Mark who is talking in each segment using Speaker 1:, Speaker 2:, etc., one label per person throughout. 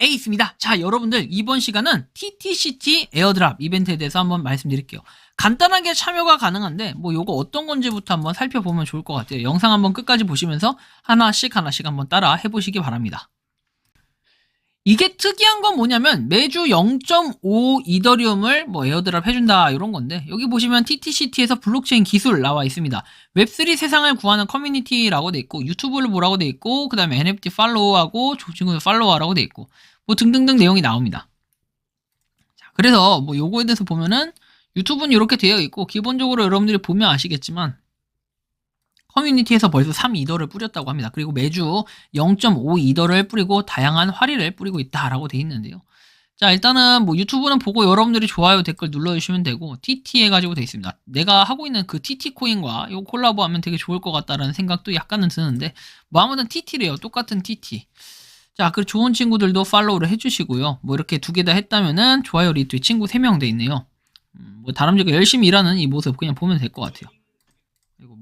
Speaker 1: 에이스입니다. 자, 여러분들 이번 시간은 TTCT 에어드랍 이벤트에 대해서 한번 말씀드릴게요. 간단하게 참여가 가능한데 뭐 요거 어떤 건지부터 한번 살펴보면 좋을 것 같아요. 영상 한번 끝까지 보시면서 하나씩 하나씩 한번 따라 해보시기 바랍니다. 이게 특이한 건 뭐냐면 매주 0.5 이더리움을 뭐 에어드랍 해준다 이런 건데 여기 보시면 TTCT에서 블록체인 기술 나와 있습니다. 웹3 세상을 구하는 커뮤니티라고 돼 있고 유튜브를 보라고 돼 있고 그 다음에 NFT 팔로우하고 친구들 팔로우하라고 돼 있고 뭐 등등등 내용이 나옵니다. 자, 그래서 뭐 요거에 대해서 보면은 유튜브는 이렇게 되어 있고 기본적으로 여러분들이 보면 아시겠지만 커뮤니티에서 벌써 3 이더를 뿌렸다고 합니다. 그리고 매주 0.5 이더를 뿌리고 다양한 활의를 뿌리고 있다라고 돼 있는데요. 자 일단은 뭐 유튜브는 보고 여러분들이 좋아요 댓글 눌러주시면 되고 TT 해가지고 돼 있습니다. 내가 하고 있는 그 TT 코인과 요 콜라보하면 되게 좋을 것 같다라는 생각도 약간은 드는데 뭐 아무튼 TT래요. 똑같은 TT. 자, 그 좋은 친구들도 팔로우를 해주시고요. 뭐 이렇게 두 개 다 했다면은 좋아요 리트윗 친구 3명 돼 있네요. 음, 뭐 다람쥐가 열심히 일하는 이 모습 그냥 보면 될 것 같아요.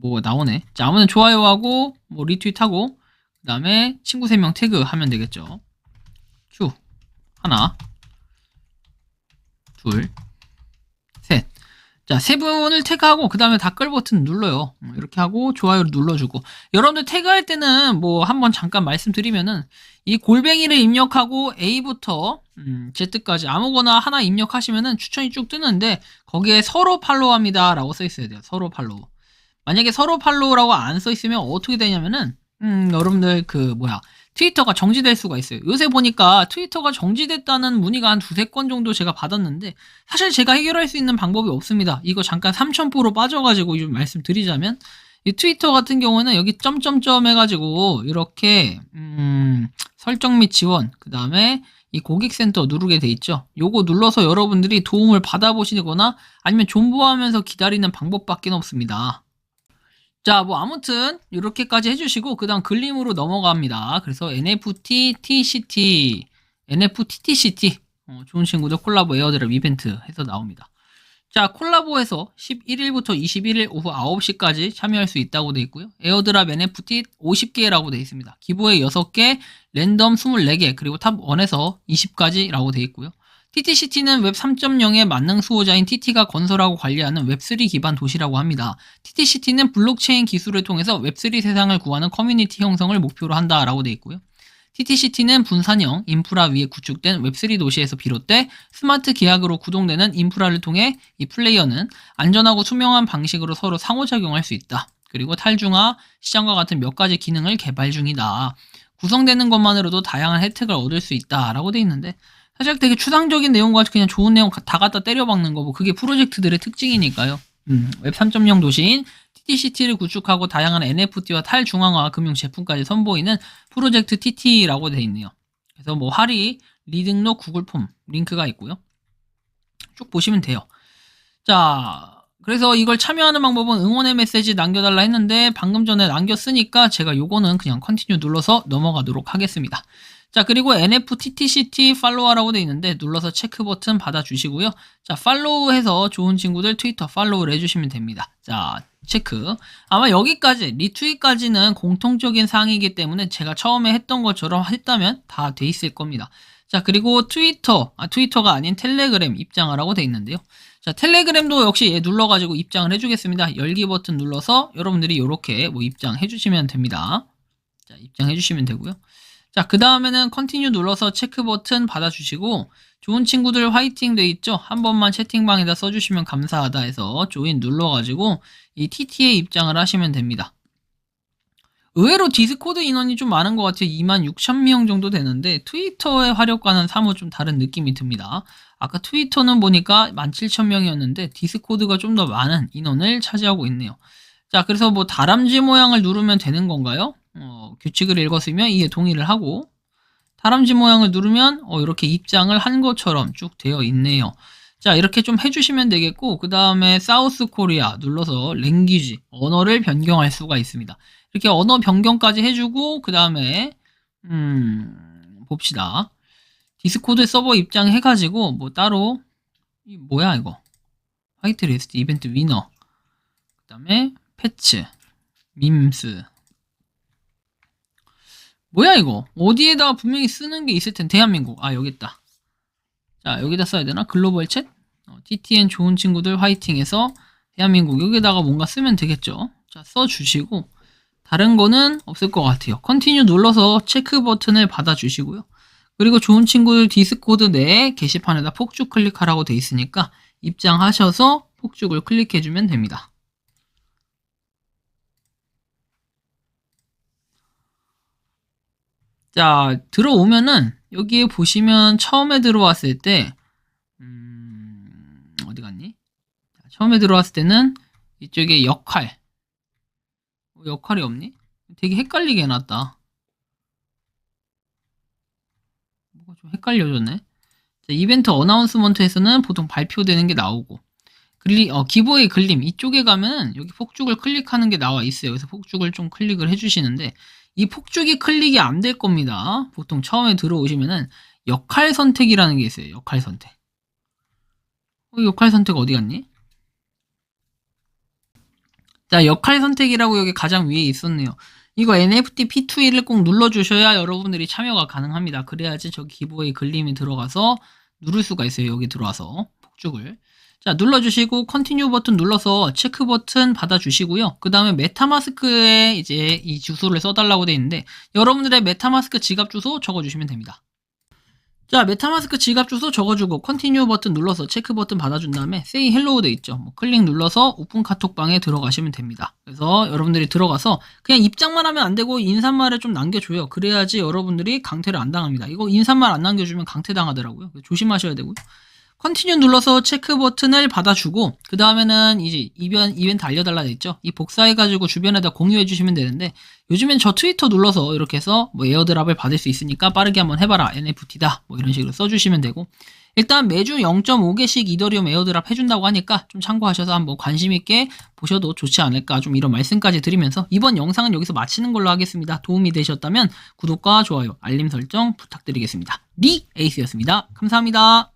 Speaker 1: 뭐 나오네. 자, 아무튼 좋아요하고 뭐 리트윗하고 그 다음에 친구 3명 태그 하면 되겠죠. 큐 하나 둘 셋. 자, 세 분을 태그하고 그 다음에 댓글 버튼 눌러요. 음, 이렇게 하고 좋아요를 눌러 주고 여러분들 태그할 때는 뭐 한번 잠깐 말씀드리면은 이 골뱅이를 입력하고 A부터 음, Z까지 아무거나 하나 입력하시면은 추천이 쭉 뜨는데 거기에 서로 팔로우합니다 라고 써 있어야 돼요. 서로 팔로우. 만약에 서로 팔로우라고 안 써 있으면 어떻게 되냐면은 음, 여러분들 그 뭐야 트위터가 정지될 수가 있어요. 요새 보니까 트위터가 정지됐다는 문의가 한 두세 건 정도 제가 받았는데 사실 제가 해결할 수 있는 방법이 없습니다. 이거 잠깐 3000%로 빠져가지고 좀 말씀드리자면 이 트위터 같은 경우는 여기 점점점 해가지고 이렇게 음, 설정 및 지원 그 다음에 이 고객센터 누르게 돼 있죠. 요거 눌러서 여러분들이 도움을 받아보시거나 아니면 존버하면서 기다리는 방법밖에 없습니다. 자, 뭐 아무튼 이렇게까지 해주시고 그 다음 글림으로 넘어갑니다. 그래서 NFT TCT, NFT TCT 어, 좋은 친구들 콜라보 에어드랍 이벤트 해서 나옵니다. 자, 콜라보에서 11일부터 21일 오후 9시까지 참여할 수 있다고 되어 있고요. 에어드랍 NFT 50개라고 되어 있습니다. 기부에 6개, 랜덤 24개, 그리고 탑 1에서 20까지라고 되어 있고요. TTCT는 웹 3.0의 만능 수호자인 TT가 건설하고 관리하는 웹3 기반 도시라고 합니다. TTCT는 블록체인 기술을 통해서 웹3 세상을 구하는 커뮤니티 형성을 목표로 한다라고 되어 있고요. TTCT는 분산형 인프라 위에 구축된 웹3 도시에서 비롯돼 스마트 계약으로 구동되는 인프라를 통해 이 플레이어는 안전하고 투명한 방식으로 서로 상호작용할 수 있다. 그리고 탈중화, 시장과 같은 몇 가지 기능을 개발 중이다. 구성되는 것만으로도 다양한 혜택을 얻을 수 있다라고 되어 있는데 사실 되게 추상적인 내용과 그냥 좋은 내용 다 갖다 때려박는 거고 그게 프로젝트들의 특징이니까요. 음, 웹 3.0 도시인 TTCT를 구축하고 다양한 NFT와 탈중앙화 금융 제품까지 선보이는 프로젝트 TT라고 되어 있네요. 그래서 뭐 할인, 리등록, 구글 폼 링크가 있고요. 쭉 보시면 돼요. 자, 그래서 이걸 참여하는 방법은 응원의 메시지 남겨달라 했는데 방금 전에 남겼으니까 제가 요거는 그냥 컨티뉴 눌러서 넘어가도록 하겠습니다. 자, 그리고 NFTTCT 팔로워라고 되어 있는데 눌러서 체크 버튼 받아주시고요. 자, 팔로우해서 좋은 친구들 트위터 팔로우를 해주시면 됩니다. 자, 체크. 아마 여기까지, 리트윗까지는 공통적인 사항이기 때문에 제가 처음에 했던 것처럼 했다면 다 돼 있을 겁니다. 자, 그리고 트위터, 아, 트위터가 아닌 텔레그램 입장하라고 되어 있는데요. 자, 텔레그램도 역시 얘 눌러가지고 입장을 해주겠습니다. 열기 버튼 눌러서 여러분들이 이렇게 뭐 입장해 주시면 됩니다. 자, 입장해 주시면 되고요. 자, 그 다음에는 컨티뉴 눌러서 체크 버튼 받아주시고, 좋은 친구들 화이팅 돼 있죠? 한 번만 채팅방에다 써주시면 감사하다 해서 조인 눌러가지고, 이 TT에 입장을 하시면 됩니다. 의외로 디스코드 인원이 좀 많은 것 같아요. 2만 6천 명 정도 되는데, 트위터의 화력과는 사뭇 좀 다른 느낌이 듭니다. 아까 트위터는 보니까 17,000명이었는데, 디스코드가 좀 더 많은 인원을 차지하고 있네요. 자, 그래서 뭐 다람쥐 모양을 누르면 되는 건가요? 어, 규칙을 읽었으면 이에 동의를 하고 다람쥐 모양을 누르면 어, 이렇게 입장을 한 것처럼 쭉 되어 있네요. 자, 이렇게 좀 해주시면 되겠고, 그 다음에 사우스 코리아 눌러서 랭귀지, 언어를 변경할 수가 있습니다. 이렇게 언어 변경까지 해주고, 그 다음에, 음, 봅시다. 디스코드 서버 입장 해가지고, 뭐 따로, 이 뭐야, 이거. 화이트 리스트 이벤트 위너. 그 다음에, 패치, 밈스. 뭐야, 이거? 어디에다가 분명히 쓰는 게 있을 텐데, 대한민국. 아, 여기 있다. 자, 여기다 써야 되나? 글로벌 챗? 어, TTN 좋은 친구들 화이팅해서 대한민국 여기다가 뭔가 쓰면 되겠죠. 자, 써주시고 다른 거는 없을 것 같아요. 컨티뉴 눌러서 체크 버튼을 받아주시고요. 그리고 좋은 친구들 디스코드 내 게시판에다 폭죽 클릭하라고 돼 있으니까 입장하셔서 폭죽을 클릭해주면 됩니다. 자, 들어오면은 여기에 보시면 처음에 들어왔을 때 음, 어디 갔니? 자, 처음에 들어왔을 때는 이쪽에 역할 어, 역할이 없니? 되게 헷갈리게 해놨다. 뭐가 좀 헷갈려졌네. 자, 이벤트 어나운스먼트에서는 보통 발표되는 게 나오고 글리, 어, 기보의 글림 이쪽에 가면 여기 폭죽을 클릭하는 게 나와 있어요. 그래서 폭죽을 좀 클릭을 해주시는데 이 폭죽이 클릭이 안 될 겁니다. 보통 처음에 들어오시면은 역할 선택이라는 게 있어요. 역할 선택. 어, 역할 선택 어디 갔니? 자, 역할 선택이라고 여기 가장 위에 있었네요. 이거 NFT P2E를 꼭 눌러주셔야 여러분들이 참여가 가능합니다. 그래야지 저기 기보의 글림이 들어가서 누를 수가 있어요. 여기 들어와서 폭죽을. 자, 눌러주시고 컨티뉴 버튼 눌러서 체크 버튼 받아주시고요. 그 다음에 메타마스크에 이제 이 주소를 써달라고 돼 있는데 여러분들의 메타마스크 지갑 주소 적어주시면 됩니다. 자, 메타마스크 지갑 주소 적어주고 컨티뉴 버튼 눌러서 체크 버튼 받아준 다음에 세이 헬로우 돼 있죠. 뭐 클릭 눌러서 오픈 카톡방에 들어가시면 됩니다. 그래서 여러분들이 들어가서 그냥 입장만 하면 안 되고 인사말을 좀 남겨줘요. 그래야지 여러분들이 강퇴를 안 당합니다. 이거 인사말 안 남겨주면 강퇴 당하더라고요. 조심하셔야 되고요. 컨티뉴 눌러서 체크 버튼을 받아주고 그 다음에는 이제 이벤, 이벤트 알려달라 돼 있죠. 이 복사해가지고 주변에다 공유해 주시면 되는데 요즘엔 저 트위터 눌러서 이렇게 해서 뭐 에어드랍을 받을 수 있으니까 빠르게 한번 해봐라 NFT다 뭐 이런 식으로 써주시면 되고 일단 매주 0.5개씩 이더리움 에어드랍 해준다고 하니까 좀 참고하셔서 한번 관심 있게 보셔도 좋지 않을까 좀 이런 말씀까지 드리면서 이번 영상은 여기서 마치는 걸로 하겠습니다. 도움이 되셨다면 구독과 좋아요 알림 설정 부탁드리겠습니다. 리 에이스였습니다. 감사합니다.